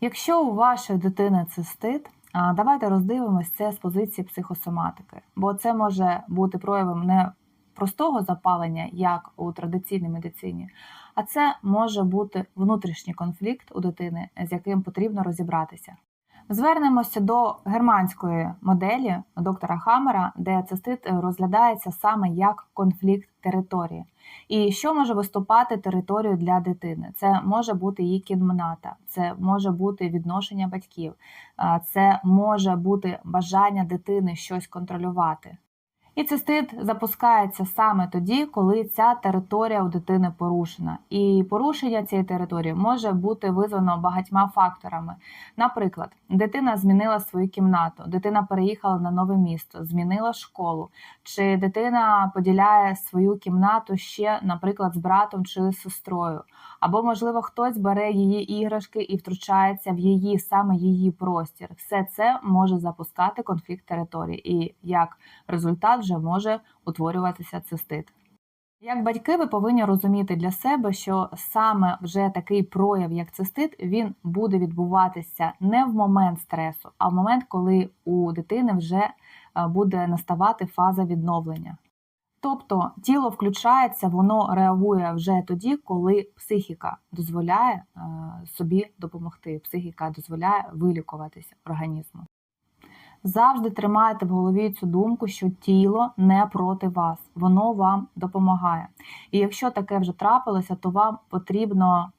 Якщо у вашої дитини цистит, давайте роздивимось це з позиції психосоматики, бо це може бути проявом не простого запалення, як у традиційній медицині, а це може бути внутрішній конфлікт у дитини, з яким потрібно розібратися. Звернемося до германської моделі доктора Хаммера, де цистит е, розглядається саме як конфлікт території. І що може виступати територією для дитини? Це може бути її кімната, це може бути відношення батьків, це може бути бажання дитини щось контролювати. І цистит запускається саме тоді, коли ця територія у дитини порушена. І порушення цієї території може бути визвано багатьма факторами. Наприклад, дитина змінила свою кімнату, дитина переїхала на нове місто, змінила школу, чи дитина поділяє свою кімнату ще, наприклад, з братом чи сестрою. Або, можливо, хтось бере її іграшки і втручається в її саме її простір. Все це може запускати конфлікт території, і як результат вже може утворюватися цистит. Як батьки, ви повинні розуміти для себе, що саме вже такий прояв, як цистит, він буде відбуватися не в момент стресу, а в момент, коли у дитини вже е, буде наставати фаза відновлення. Тобто тіло включається, воно реагує вже тоді, коли психіка дозволяє е, собі допомогти. Психіка дозволяє вилікуватися організму. Завжди тримайте в голові цю думку, що тіло не проти вас, воно вам допомагає. І якщо таке вже трапилося, то вам потрібно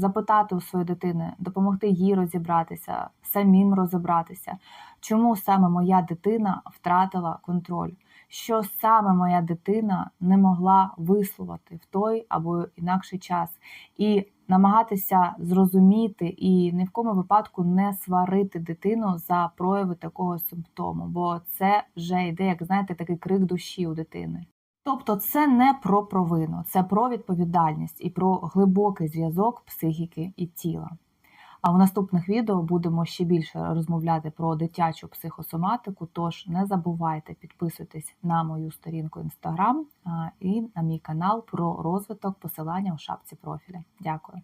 запитати у своєї дитини, допомогти їй розібратися, самим розібратися, чому саме моя дитина втратила контроль, що саме моя дитина не могла висловити в той або інакший час, і намагатися зрозуміти і ні в кому випадку не сварити дитину за прояви такого симптому, бо це вже йде, як знаєте, такий крик душі у дитини. Тобто це не про провину, це про відповідальність і про глибокий зв'язок психіки і тіла. А в наступних відео будемо ще більше розмовляти про дитячу психосоматику. Тож не забувайте підписуйтесь на мою сторінку Instagram і на мій канал про розвиток посилання у шапці профіля. Дякую.